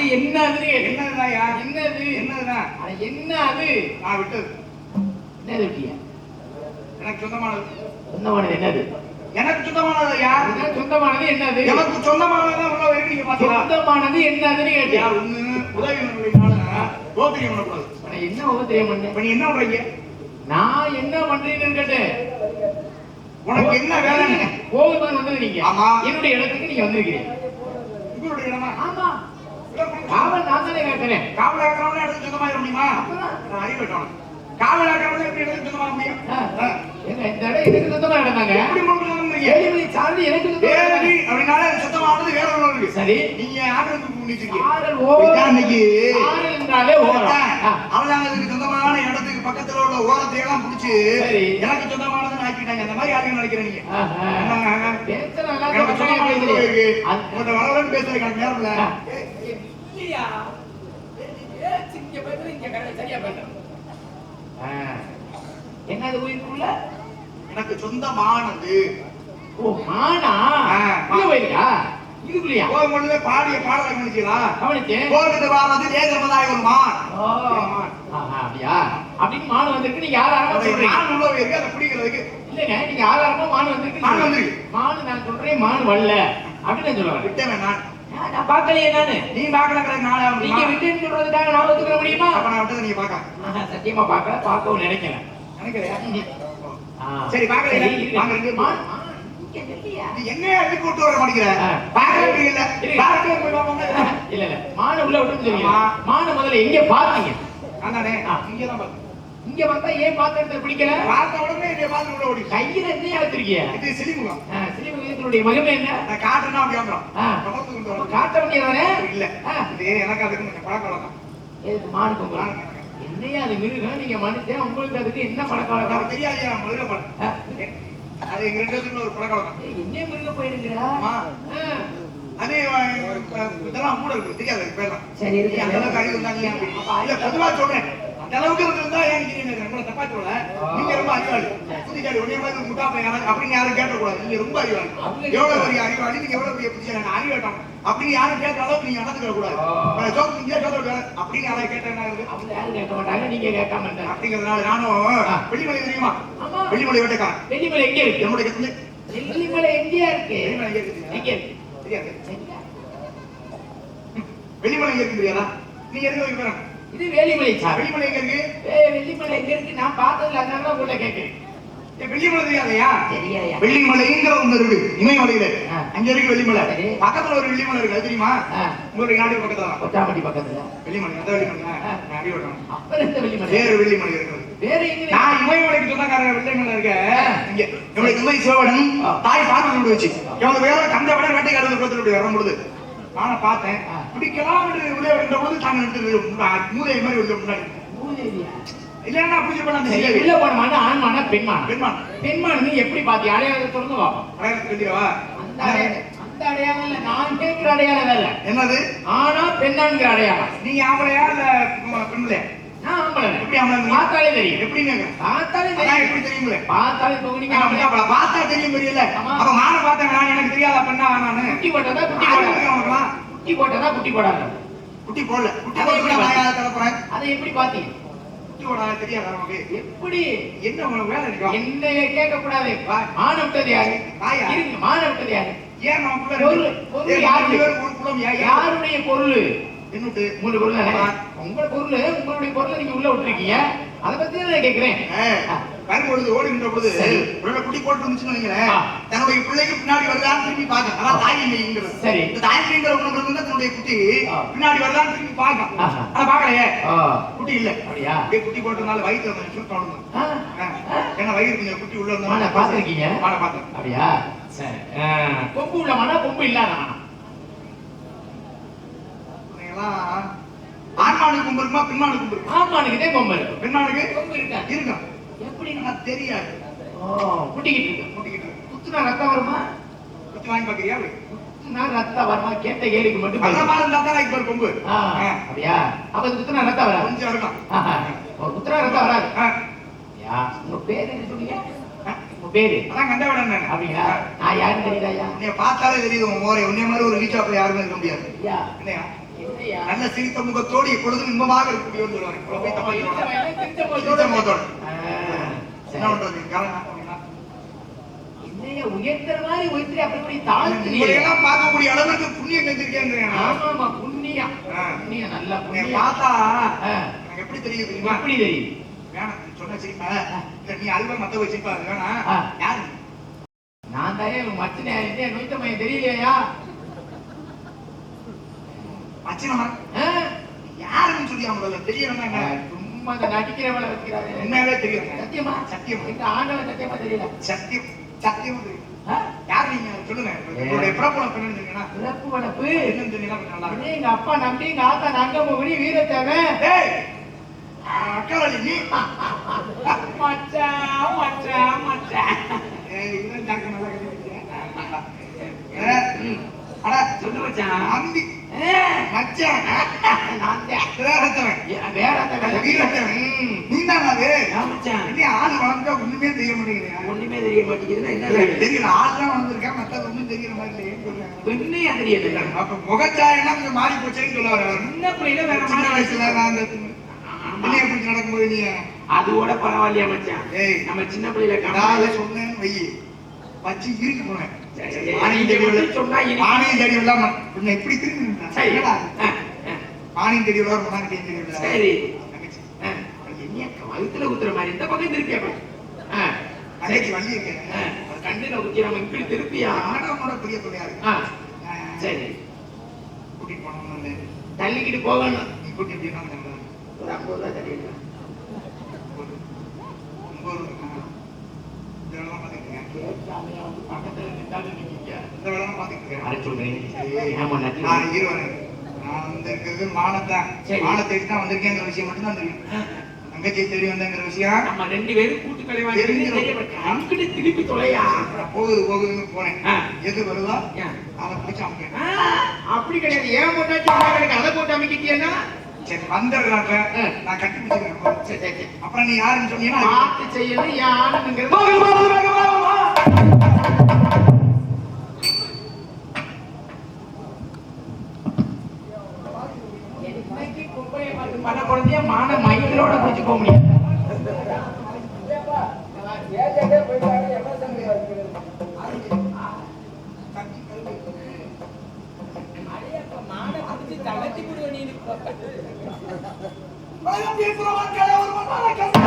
அது என்னது என்னதுதாயா? என்னது என்னதுடா? அது என்ன அது நான் விட்டது. என்னது விட்டியா எனக்கு சொந்தமானது. சொந்தமானது என்னது? எனக்கு சொந்தமானது யார்? சொந்தமானது என்னது? எனக்கு சொந்தமானதான் உள்ள வரைக்கும் நீங்க பாத்தீங்களா சொந்தமானது என்னதுன்னு கேட்டியா ஒண்ணு? உதவி கோபிரியம் பண்ணக்கூடாது என்ன உபத்திரம் பண்ணேன் இப்ப நீ என்ன பண்றீங்க நான் என்ன பண்றேன்னு கேட்டேன். உனக்கு என்ன வேலைன்னு? கோவில் வந்தது நீங்க. ஆமா. என்னுடைய இடத்துக்கு நீங்க வந்திருக்கிறீங்க. உங்களுடைய இடமா? ஆமா. காவல் நான் தானே கேட்கிறேன். காவல் ஆக்கிறவனே எடுத்து சொந்தமாக முடியுமா? நான் அறிவு கட்டணும் காவல் ஆக்கிறவனே எப்படி எடுத்து சொந்தமாக முடியும்? இந்த இடம் எனக்கு சொந்தமா இடந்தாங்க எப்படி உங்களுக்கு சொந்தம் ஏழுமலை சார்ந்து எனக்கு சொந்தமா வேறடி இடம். அப்படின்னாலே அது சொந்தமானது வேற இருக்கு சரி. நீங்க ஆக்கிரமிப்பு பண்ணிச்சிருக்கீங்க ஆறல் ஓரம். இதான் இன்னைக்கு. ஆறல் என்றாலே ஓரம். ஆ. அவதானத்துக்கு சொந்தமான இடத்துக்கு பக்கத்துல உள்ள ஓரத்தை எல்லாம் புடிச்சு. எனக்கு சொந்தமானதுன்னு ஆக்கிட்டாங்க. அந்த மாதிரி எனக்கு கொஞ்சம் சொந்தமானது பேசுறீங்க. இருக்கு பேசுறதுக்கு எனக்கு நேரம் இல்ல. ஆ. இல்லையா? இங்க இங்க சரியா பேசுற? ஆ. என்னது உயிருக்குள்ள எனக்கு சொந்தமானது ஓ மானா பாடிய பாடலை கவனிச்சீங்களா கவனிச்சேன் கோவிந்த வாரது ஒரு மான். அப்படியா? அப்படின்னு மான் வந்திருக்கு நீங்க அதை சொல்றீங்க? மான் உள்ள இருக்கு அதை பிடிக்கிறதுக்கு. இல்லங்க நீங்க ஆதாரமா மான் வந்திருக்கு? மான் வந்திருக்கு. மான் நான் சொல்றேன் மான் வரல. அப்படின்னு நான் சொல்ல வரேன். விட்டவன் நான். நான் பார்க்கலையே நானு. நீ நாளே ஆகும் நீங்க விட்டுன்னு சொல்றதுக்காக நான் ஒத்துக்கிற முடியுமா? அப்ப நான் விட்டதை நீங்க பாக்க ஆஹா, சத்தியமா பார்க்கல பார்க்கவும் நினைக்கல. நினைக்கிறியா ஆ. சரி, பார்க்கல. சரி, இரு. வாங்க, இருக்கு. மான், மான், இங்க இல்லையா? இது என்ன எதுக்கு வர மாட்டேங்கிற? ஆ. பாக்கவே இல்ல போய் இல்ல இல்ல. மான உள்ள விட்டு சொல்லுங்க. மான முதல்ல எங்க பாத்தீங்க அதானே. இங்க தான் பாத்து இங்க வந்தா ஏன் பாத்திரத்தை பிடிக்கல? பார்த்த உடனே என்னைய பார்த்து உள்ள ஓடி கையில என்ன வச்சிருக்கிய? இது சிலிமுகம். சிலிமுகத்தினுடைய மகிமை என்ன? நான் காட்டுனா கொண்டு வரணும். காட்ட வேண்டியதானே இல்ல. இது எனக்கு அதுக்கு கொஞ்சம் வழக்கம் எதுக்கு பொங்கல் என்னையா அது மிருகம்? நீங்க மனுஷன். உங்களுக்கு அதுக்கு என்ன பழக்க வழக்கம் தெரியாது முதல்ல பழக்கம். அது எங்க ரெண்டு ஒரு பழக்கம் வழக்கம் என்ன மிருகம் போயிருக்கிறா. அது இதெல்லாம் மூட இருக்கு. தெரியாது பேர்லாம் சரி ஏன் அப்படி? இல்ல பொதுவா சொல்றேன். அளவுக்கு இருந்தா ஏன் தப்பா சொல்ல நீங்க ரொம்ப அறிவாளி. புத்திசாலி உடனே மாதிரி முட்டா பையன் யாராவது அப்படின்னு யாரும் கேட்கக்கூடாது. நீங்க ரொம்ப அறிவாளி. எவ்வளவு பெரிய அறிவாளி? நீங்க எவ்வளவு பெரிய புத்திசாலி? அறிவு கேட்டோம் அப்படின்னு யாரும் கேட்கற அளவுக்கு நீங்க நடந்துக்க கூடாது. ஜோக் நீங்க அப்படின்னு யாராவது கேட்டா? அவங்க யாரும் கேட்க மாட்டாங்க. நீங்க கேட்காம அப்படிங்கறதுனால நானும். வெள்ளிமலை தெரியுமா? ஆமா. வெள்ளிமலை வேட்டைக்காரன். வெள்ளிமலை எங்க இருக்கு? கத்துல வெள்ளிமலை எங்கேயா இருக்கு? எங்க இருக்கு தெரியாது? வெள்ளிமலை இருக்கு தெரியாதா? நீங்க எதுக்கு வைக்க போறேன் இது வேலிமலை சார் வெள்ளிமலை எங்க இருக்கு வெள்ளிமலை எங்க இருக்கு நான் பார்த்ததுல அதனால தான் உங்கள்ட்ட கேட்கிறேன் வெள்ளிமலை தெரியாதையா தெரியாயா வெள்ளிமலைங்கிற ஒண்ணு இருக்கு இமயமலையில. அங்க இருக்கு வெள்ளிமலை. பக்கத்துல ஒரு வெள்ளிமலை இருக்கு அது தெரியுமா. உங்களுடைய நாடு பக்கத்துல தான். கொட்டாம்பட்டி பக்கத்துல வெள்ளிமலை அந்த வெள்ளிமலை ஆ. நான் அறிவு விட்டேன். அப்புறம் இந்த வெள்ளிமலை வேறு வெள்ளிமலை இருக்குது வேற எங்க இருக்கு? நான் இமயமலைக்கு சொந்தக்காரங்க வெள்ளிமலை இருக்க. இங்க துணை சிவடன் ஆ. தாய் பார்வதி வச்சு இவங்க வேற கந்த விட வேட்டைக்காரது குளத்துல வரும் பொழுது நானே பார்த்தேன். ஆ. பிடிக்கலாம் உள்ளே வந்த பொழுது தாங்க எடுத்து மூதை மாதிரி உள்ள முன்னாடி? இல்லைன்னா பூஜை பண்ண. உள்ள போனமான ஆண்மானா பெண்மானா பெண்மான் பெண்மான் எப்படி பாத்தி அடையாளத்தை திறந்து பார்ப்போம் அடையாளத்துக்கு தெரியுவா அந்த அடையாளம் அடையாளம் இல்ல. நான் கேட்கிற அடையாளம் இல்ல என்னது? ஆனா பெண்ணான்கிற அடையாளம். நீங்க ஆம்பளையா இல்ல பெண்- பார்த்தாலே தெரியும். எப்படிங்க பார்த்தாலே தெரியும். எப்படி தெரியுங்களே பார்த்தாலே தோணுங்க. அப்ப பார்த்தா தெரியும் தெரியல ஆமா. அப்ப மானை பார்த்தேன் நான் எனக்கு தெரியாதா பெண்ணா நானு குட்டி போட்டதா குட்டி போடாத. குட்டி போட்டதா குட்டி போடாத. குட்டி போடல. குட்டி போட அதை எப்படி பாத்தீங்க எப்படி? என்ன என்னைய கேட்க கூடாது மான விட்டது யாரு? தாயா? இருங்க மான விட்டது யாரு? ஏன் ஏன்? யாருடைய பொருள்? என்னுட்டு உங்களுடைய பொருள். உங்க பொருள் உங்களுடைய பொருளை நீங்க உள்ள விட்டுருக்கீங்க. அதை பத்தி நான் கேட்கிறேன் வரும்பொழுது ஓடுகின்ற பொழுது. ஒரு குட்டி போட்டு இருந்துச்சுன்னு வைங்களேன். தன்னுடைய பிள்ளைக்கு பின்னாடி வருதான்னு திரும்பி பார்க்க. அதான் தாய் மைங்கிறது சரி. இந்த தாய் மைங்கிற ஒண்ணு இருந்தா தன்னுடைய குட்டி. பின்னாடி வருதான்னு திரும்பி பார்க்க. ஆஹா. ஆனா பார்க்கலையே. குட்டி இல்ல. அப்படியா? அப்படியே குட்டி போட்டதுனால வயிற்று நிமிஷம் தொடங்கும் ஏன்னா வயிறு கொஞ்சம் குட்டி உள்ள இருந்தா பார்த்திருக்கீங்க? மானை பார்த்தேன் அப்படியா? சரி. கொம்பு உள்ள மானா கொம்பு இல்லாத மானா நீங்கெல்லாம் ஆண் கொம்பு இருக்குமா பெண்மானுக்கு கொம்பு இருக்குமா கொம்பு இருக்கும் பெண்மானுக்கு கொம்பு இருக்கா. எப்படி? எனக்கு தெரியாது. ஓ புட்டிக்கிட்டு இருக்கு? கூட்டிக்கிட்டு இருக்கு. குத்துனா ரத்தம் வருமா? குத்தி வாங்கி பாக்குறியா? குத்துனா ரத்தம் வருமா? கேட்ட கேள்விக்கு மட்டும் இருந்தா தான் இப்ப கொம்பு. அப்படியா? அப்ப குத்துனா ரத்தம் வராது. கொஞ்சம் இருக்கும் குத்துனா ரத்தம் வராது. யா உங்க பேரு என்ன சொன்னீங்க பேரு? அதான் கண்டவிடன் நான் அப்படிங்களா? நான் யாருன்னு தெரியுதாயா உன்னைய பார்த்தாலே தெரியுது உன் மோரை. மாதிரி ஒரு ரீச்சாப்ல யாருமே இருக்க முடியாது? நல்ல சிரித்த முகத்தோடு எப்பொழுதும் இன்பமாக இருக்கக்கூடியவன் சொல்லுவாங்க? முகத்தோடு. என்ன. பண்றது? உயர்த்துற மாதிரி உயர்த்தி அப்படி எல்லாம் பார்க்கக்கூடிய அளவுக்கு புண்ணியம் செஞ்சிருக்கேன் ஆமாமா, புண்ணியம். புண்ணியம், நல்ல புண்ணியம். பார்த்தா எப்படி தெரியும் தெரியுமா? எப்படி தெரியுது? வேணாம் சொன்ன சிரிப்பா. நீ அல்வா மத்த வச்சிருப்பா வேணாம். யாரு? நான் தான் மச்சினை மையம் தெரியலையா? ஆ? யாருன்னு சொல்லி அவங்கள தெரியணும் ஆ, சும்மா இந்த நடிக்கிறவளை வச்சுக்கிறாரு. உண்மையாவே தெரியும். சத்தியமா? சத்தியம். எங்க ஆண்டவன் சத்தியமா தெரியல. சத்தியம். சத்தியம்? யார் நீங்க? சொல்லுங்க. உங்களுடைய என்னன்னு பிறப்பு வளர்ப்பு என்னன்னு சொன்னீங்கன்னா நல்லா இருக்கும். உடனே எங்க அப்பா நம்பி எங்க ஆத்தா நங்கமபுரி வீரத்தேவன் டேய் அக்காவளி நீ? மச்சான் மச்சான் ஏய் இவன் டாக்டர் நல்லா அட சொல்லு மச்சான். ஒண்ணுமே தெரிய மாட்டேங்குது ஒண்ணுமே தெரிய மாட்டேங்குதுன்னா என்ன தெரியல ஆள் தான் வளர்ந்துருக்கேன் மத்த ஒண்ணும் தெரியற மாதிரி பெண்ணையா தெரியல அப்ப முகச்சாயெல்லாம் கொஞ்சம் மாறி போச்சேன்னு சொல்ல வர சின்ன பிள்ளையில வேற சின்ன வயசுல நான் பிள்ளைய பிடிச்சி நடக்கும்போது நீ அதோட பரவாயில்லையா மச்சான்? ஏய். நம்ம சின்ன பிள்ளையில நான் கண்டால சொன்னேன்னு வை வச்சு இருக்கு போனேன் தேடி வந்து சொன்னா தேடி இல்லாம கொஞ்சம் எப்படி ஆணையம் தேடி விட முன்னாடி தேடி விட சரி. வயித்துல குத்துற மாதிரி? இந்த பக்கம் திருப்பியா. தங்கச்சி வள்ளி இருக்கேன் கண்ணுல நம்ம இப்படி திருப்பியா? ஆடவனோட பெரிய ஆ, சரி. கூட்டிட்டு போனோம்னு தள்ளிக்கிட்டு போகணும். நீ கூட்டி எப்படின்னா நம்ம ஒரு ஐம்பது ரூபா ஒரு ஒன்பது தங்கச்சி தெரிய வந்தங்கிற விஷயம் நம்ம ரெண்டு பேரும் கூட்டு அங்கிட்டு திருப்பி தொலையா போகுது போகுதுன்னு போனேன். எது வருதோ? அதை பிடிச்சி ஆ, அப்படி கிடையாது ஏன் போட்டாச்சு அதை போட்டு சரி வந்துடுறாங்க. நான் கட்டி பிடிச்சிக்கிறேன் சரி சரி சரி அப்புறம் நீ யாருன்னு சொன்னீங்கன்னா பார்த்து செய்யணும் உலகத்தில் இருக்கிற மக்களை ஒரு மண்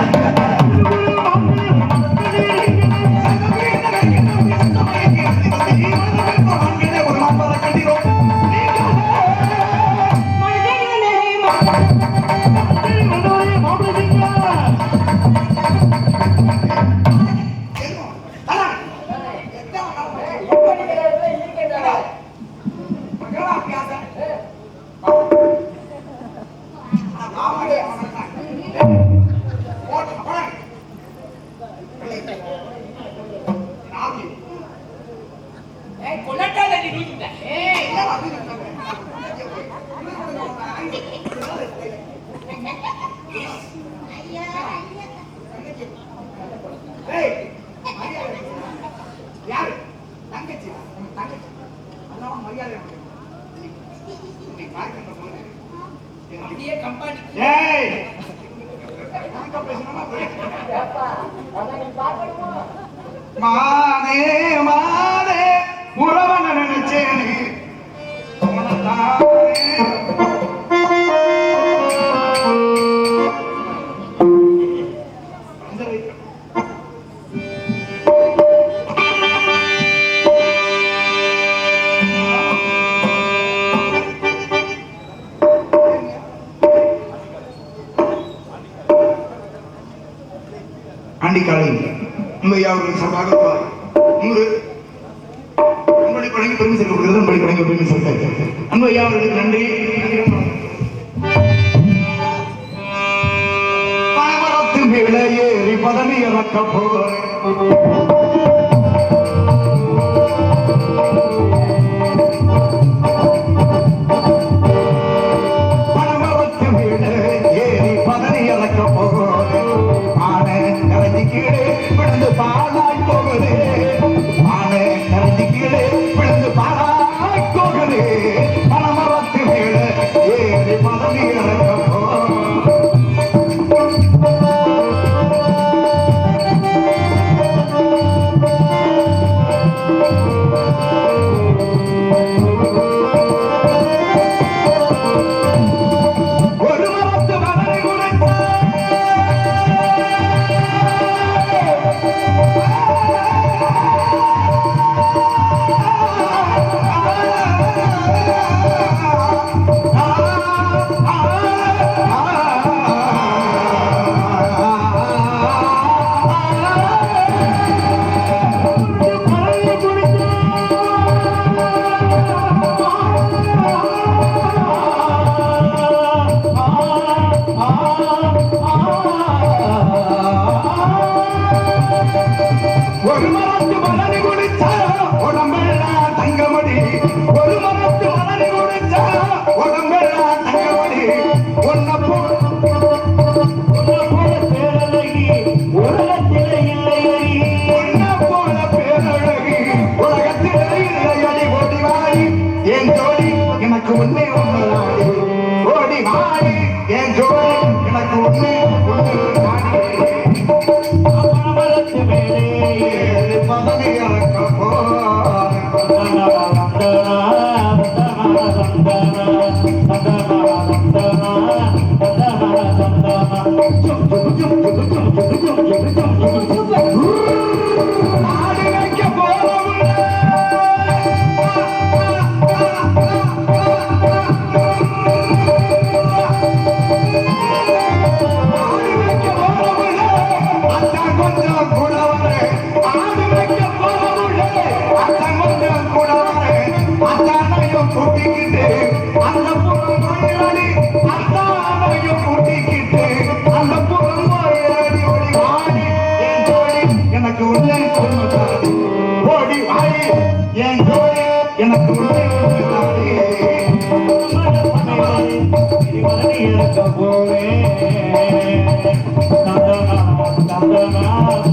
ஏய் யாரு ஐயா அவர்கள் சார்பாக நூறு அன்பளி பழங்கி பெருமை சேர்க்கப்படுகிறது அன்பளி பழங்கி பெருமை சேர்க்க அன்பு ஐயா நன்றி. பனமரத்தில் பதவி இறக்க போகிறேன். என் ஜோடி எனக்கு இருக்க போவே தந்தனா தந்தனா.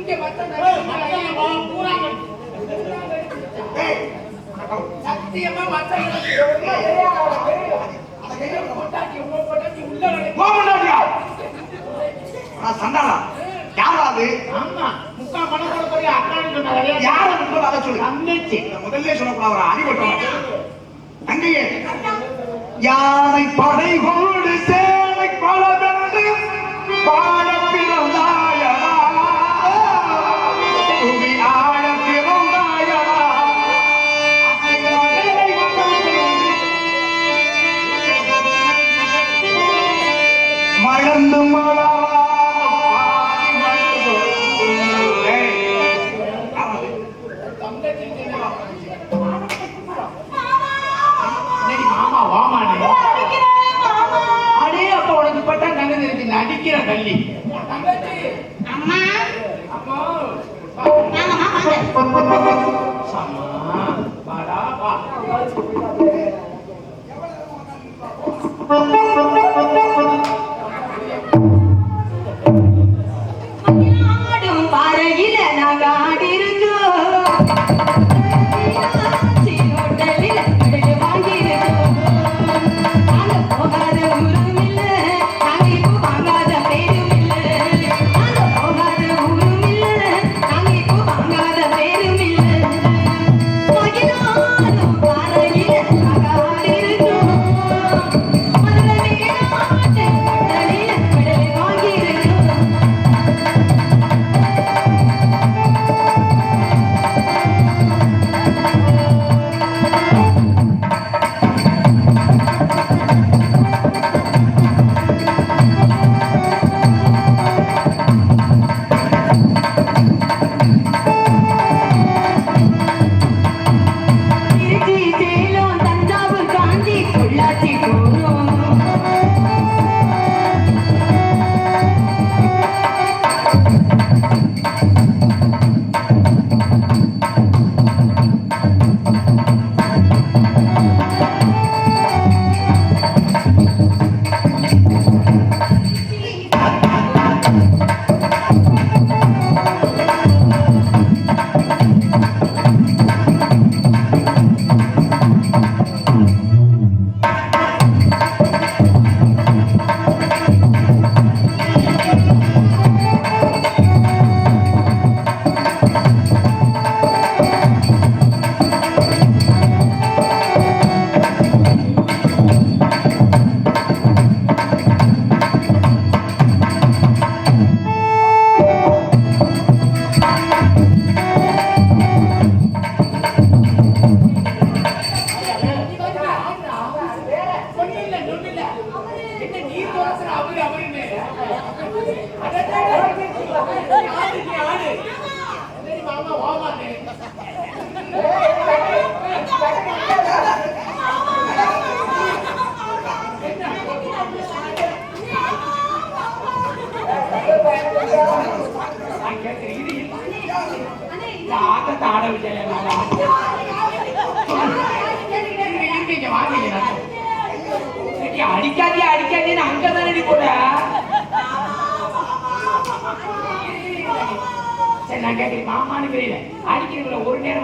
இங்க சத்தியமா சந்தானா யாராவது ஆமா. முக்கா பணம் கூட போய் அக்கான்னு சொன்னாங்க யார் யாரை படை கொண்டு சேவை பல அம்மா வாங்கம்மா வாங்க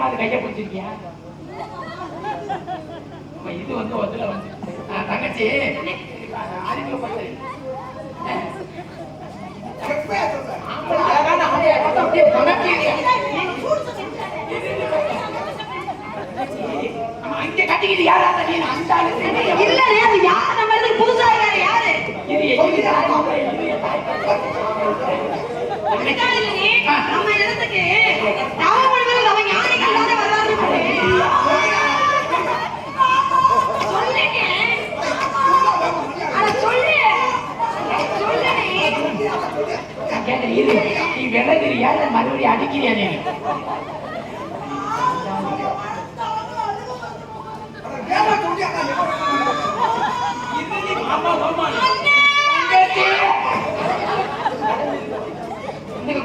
அது கையை பிடிச்சிருக்கியா இது வந்து ஒத்துல வந்து தங்கச்சி அழகான பார்த்தா அப்படியே கட்டிக்கிட்டு அந்த ஆளு அது யார்? நம்ம இடத்துக்கு புதுசா இருக்காரு யாரு? இது எங்க நம்ம இடத்துக்கு ராமபுரத்துல நம்ம ஞானிகள் தானே வர்றாரு சொல்லுங்க அட சொல்லு சொல்லுனே நான் கேட்டேன், இரு, நீ விலகுறியா இல்ல மறுபடியும் அடிக்கிறியா நீ?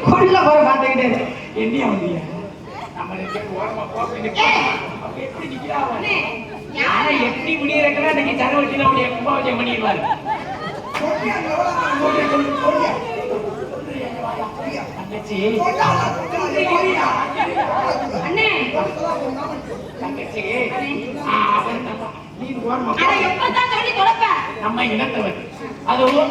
கொள்ள போற பாத்துக்கிட்டு என்னையா வந்தீங்க? நம்ம ஓரமா எப்படி நிக்கிறா எப்படி இன்னைக்கு பண்ணிடுவாரு சொல்லியா சொல்லி சொல்லி சொல்லியா தங்கச்சி. அண்ணே. நம்ம நீ ஓரமா போ. அட எப்பதான் சொல்லி தொலைப்ப? நம்ம இனத்தவர். அது சொல்லு.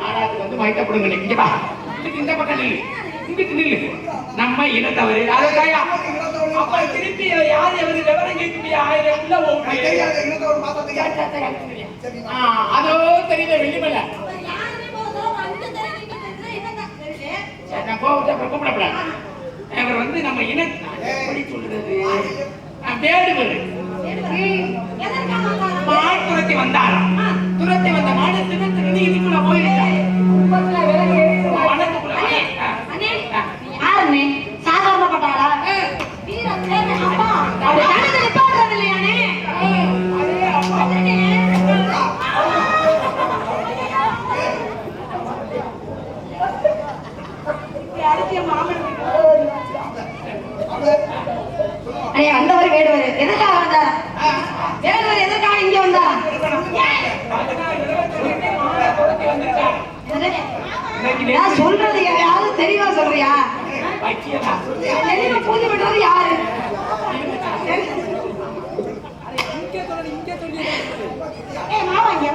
நாடாத்துக்கு வந்து மயக்கப்படுங்க இங்க வா. இதுக்கு இந்த பக்கம் நில்லு நம்ம இனத்தவர். அதுக்காயா அப்ப திருப்பி யார் எவரு விவரம் கேட்குறியா ஆயிரம் உள்ள போகும். அதோ தெரியுத வெள்ளிமலை. நான் கோவத்தை அப்புறம் கூப்பிடப்படாது அவர் வந்து நம்ம இன சொல்றது? வேடுவர் மாடு துரத்தி வந்தாராம். துரத்தி வந்த மாடு திரு திரு இதுக்குள்ள போயிருச்சான் அண்ணே வேடுவர் எதற்காக வந்தார்? வேடுவர் எதற்காக இங்கே வந்தார்? நான் சொல்றது யாராவது தெளிவா சொல்றியா? தெளிவா பூஜை பண்றது யாரு? ஏய் மாமா இங்க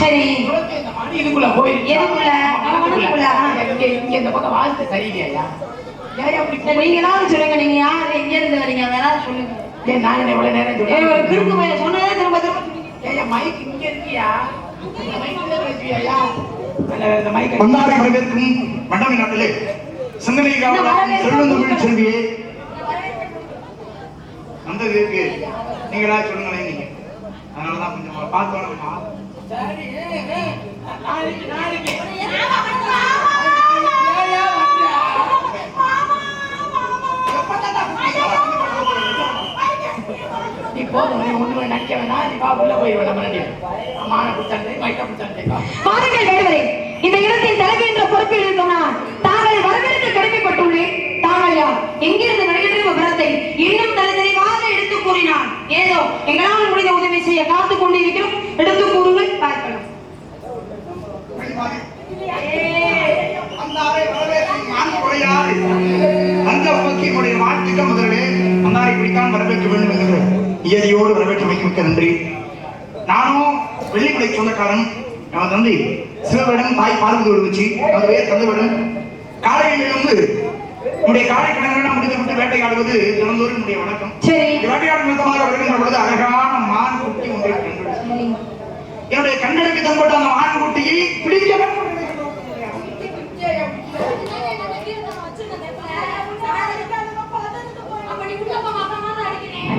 சரி. இதுக்குள்ள போயிருக்கு. இங்க இந்த பக்கம் வாழ்த்து சரியில்லையா? சொல்லுங்க. நீங்க யாரு? எங்க இருந்து வரீங்க? வேணாலும் சொல்லுங்க. ஏன் நான் என்ன இவ்வளவு நேரம் கிறுக்கு பையன் சொன்னதே திரும்ப திரும்ப. ஏன் மைக் இங்க இருக்கியா? அந்த பொன்னாரை வரவேற்கும் மண்டப நாட்டிலே சிந்தனை காவலர் செல்வந்தமிழ் செல்வியே வந்தது இருக்கு. நீங்களா சொல்லுங்களேன். நீங்க அதனாலதான் கொஞ்சம் பார்த்து வரணுமா நாளைக்கு நாளைக்கு. நீ போதும் நீ ஒண்ணு நினைக்க வேணாம். நீ வா உள்ள போய் நம்ம ரெண்டு மான புத்தாண்டு மைக்க புத்தாண்டு பாருங்கள் வேடுவரே இந்த இடத்தின் தலைமை என்ற பொறுப்பில் இருக்கும்? நான் தாங்கள் வரவேற்க கடமைப்பட்டுள்ளேன். தாங்கள் யார்? எங்கிருந்து வருகின்ற விவரத்தை இன்னும் தலை கூறினார் ஏதோ எங்களால் முடிந்த உதவி செய்ய காத்துக் கொண்டிருக்கிறோம். எடுத்து கூறுங்கள் பார்க்கலாம். அந்த வரவேற்க வேண்டும் என்று இயதியோடு வரவேற்று மிக்க நன்றி. நானும் வெள்ளிப்படை சொந்தக்காரன் நமது தந்தை சிவவிடம் தாய் பார்வதியோடு வச்சு நமது பேர் தந்தைவிடம் காலையிலிருந்து நம்முடைய காலை கடன்கள் முடித்து விட்டு வேட்டையாடுவது தினந்தோறும் நம்முடைய வணக்கம். சரி. வேட்டையாடும் விதமாக வருகின்ற பொழுது அழகான மான் குட்டி ஒன்றை கண்டு என்னுடைய கண்களுக்கு தன்பட்ட அந்த மான் குட்டியை பிடிக்க.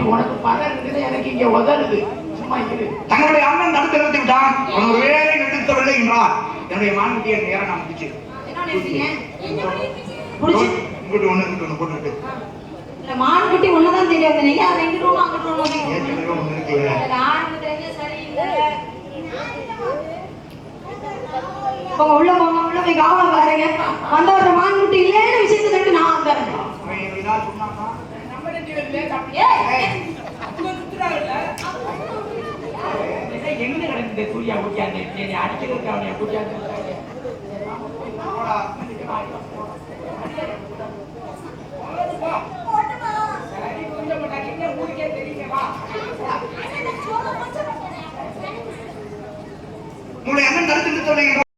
உனக்கு பதம் இருக்குது எனக்கு இங்க உதறுது. சும்மா இரு. தங்களுடைய அண்ணன் தடுத்து நிறுத்தி விட்டான். அவன் ஒரு வேலை நிறுத்தவில்லை என்றார் என்னுடைய மான்குட்டியை நேரம் நான் முடிச்சு இங்கிட்டு ஒண்ணு இங்கிட்டு ஒண்ணு போட்டுட்டு இல்ல மான்குட்டி ஒண்ணுதான் தெரியாது. நீங்க அதை எங்கிட்டு ஒண்ணு அங்கிட்டு ஒண்ணு ஏற்கனவே ஒண்ணு இருக்கு? அதுல ஆரம்பத்துல சரியில்லை போங்க உள்ள போங்க உள்ள போய் காவலம் பாருங்க. வந்தவர மான்குட்டி இல்லைன்னு விஷயத்தை சொல்லிட்டு நான் வந்தேன் எங்க நடக்குது? சூர்யா குட்டியாந்து நீ அடிக்கிறதுக்கு அவனை குட்டியாந்து போடா. சரி கொஞ்சம் போட்டா ஊருக்கே தெரியுங்க வா உங்களுடைய அண்ணன் கருத்து சொன்னீங்க.